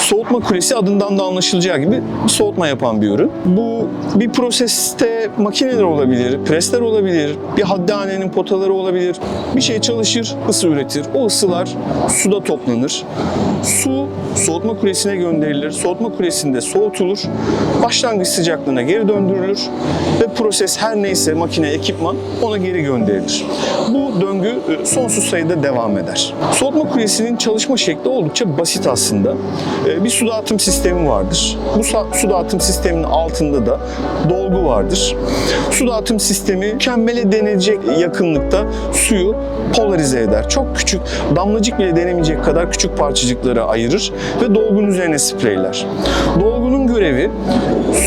soğutma kulesi adından da anlaşılacağı gibi soğutma yapan bir ürün. Bu bir proseste makineler olabilir, presler olabilir, bir haddihanenin potaları olabilir. Bir şey çalışır, ısı üretir. O ısılar suda toplanır. Su soğutma kulesine gönderilir. Soğutma kulesinde soğutulur. Başlangıç sıcaklığına geri döndürülür ve proses her neyse makine, ekipman ona geri gönderilir. Bu döngü e, sonsuz sayıda devam eder. Soğutma kulesinin çalışma şekli oldukça basit aslında. E, Bir su dağıtım sistemi vardır. Bu su dağıtım sisteminin altında da dolgu vardır. Su dağıtım sistemi mükemmele denecek yakınlıkta suyu polarize eder. Çok küçük, damlacık bile denemeyecek kadar küçük parçacıklara ayırır ve dolgunun üzerine spreyler. Dolgunun görevi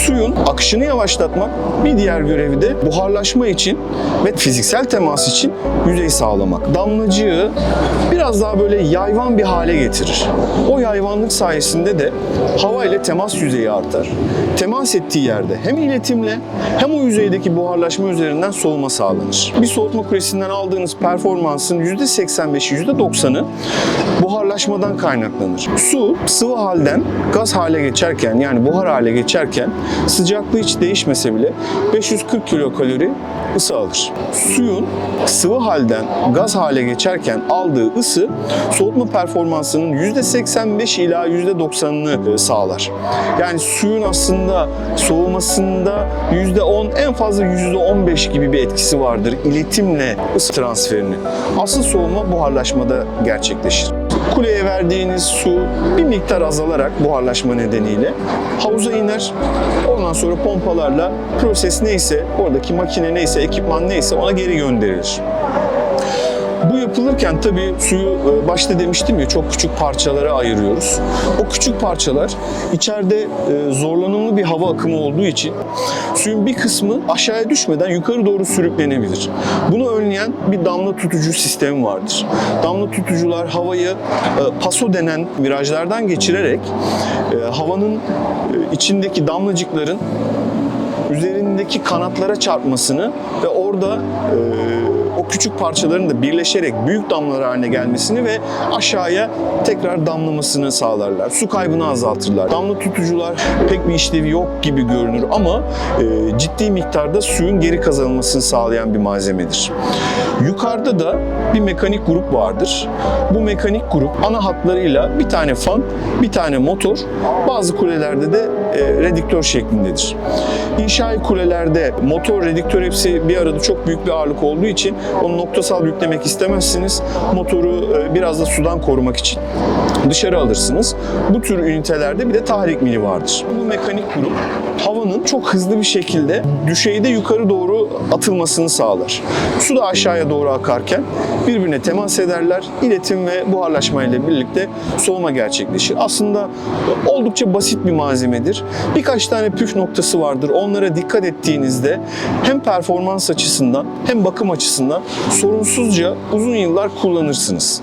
suyun akışını yavaşlatmak, bir diğer görevi de buharlaşma için ve fiziksel temas için yüzey sağlamak. Damlacığı biraz daha böyle yayvan bir hale getirir. O yayvanlık sayesinde de hava ile temas yüzeyi artar. Temas ettiği yerde hem iletimle hem o yüzeydeki buharlaşma üzerinden soğuma sağlanır. Bir soğutma kulesinden aldığınız performansın %85'i %90'ı buharlaşmadan kaynaklanır. Su sıvı halden gaz hale geçerken yani buhar hale geçerken sıcaklığı hiç değişmese bile 540 kilokalori ısı alır. Suyun sıvı halden gaz hale geçerken aldığı ısı soğutma performansının %85 ila %90'ını sağlar. Yani suyun aslında soğumasında %10 en fazla %15 gibi bir etkisi vardır iletimle ısı transferini. Asıl soğuma buharlaşmada gerçekleşir. Kuleye verdiğiniz su bir miktar azalarak buharlaşma nedeniyle havuza iner. Ondan sonra pompalarla proses neyse, oradaki makine neyse, ekipman neyse ona geri gönderilir. Bu yapılırken tabii suyu e, başta demiştim ya çok küçük parçalara ayırıyoruz. O küçük parçalar içeride e, zorlanımlı bir hava akımı olduğu için suyun bir kısmı aşağıya düşmeden yukarı doğru sürüklenebilir. Bunu önleyen bir damla tutucu sistemi vardır. Damla tutucular havayı e, paso denen virajlardan geçirerek havanın içindeki damlacıkların üzerindeki kanatlara çarpmasını ve orada e, o küçük parçaların da birleşerek büyük damlalar haline gelmesini ve aşağıya tekrar damlamasını sağlarlar. Su kaybını azaltırlar. Damla tutucular pek bir işlevi yok gibi görünür ama e, ciddi miktarda suyun geri kazanılmasını sağlayan bir malzemedir. Yukarıda da bir mekanik grup vardır. Bu mekanik grup ana hatlarıyla bir tane fan, bir tane motor, bazı kulelerde de e, redüktör şeklindedir. İnşai kulelerde motor, redüktör hepsi bir arada çok büyük bir ağırlık olduğu için onu noktasal yüklemek istemezsiniz. Motoru e, biraz da sudan korumak için dışarı alırsınız. Bu tür ünitelerde bir de tahrik mili vardır. Bu mekanik grup havanın çok hızlı bir şekilde düşeyde yukarı doğru atılmasını sağlar. Su da aşağıya doğru akarken birbirine temas ederler. İletim ve buharlaşma ile birlikte soğuma gerçekleşir. Aslında oldukça basit bir malzemedir. Birkaç tane püf noktası vardır. Onlara dikkat ettiğinizde hem performans açısından hem bakım açısından sorunsuzca uzun yıllar kullanırsınız.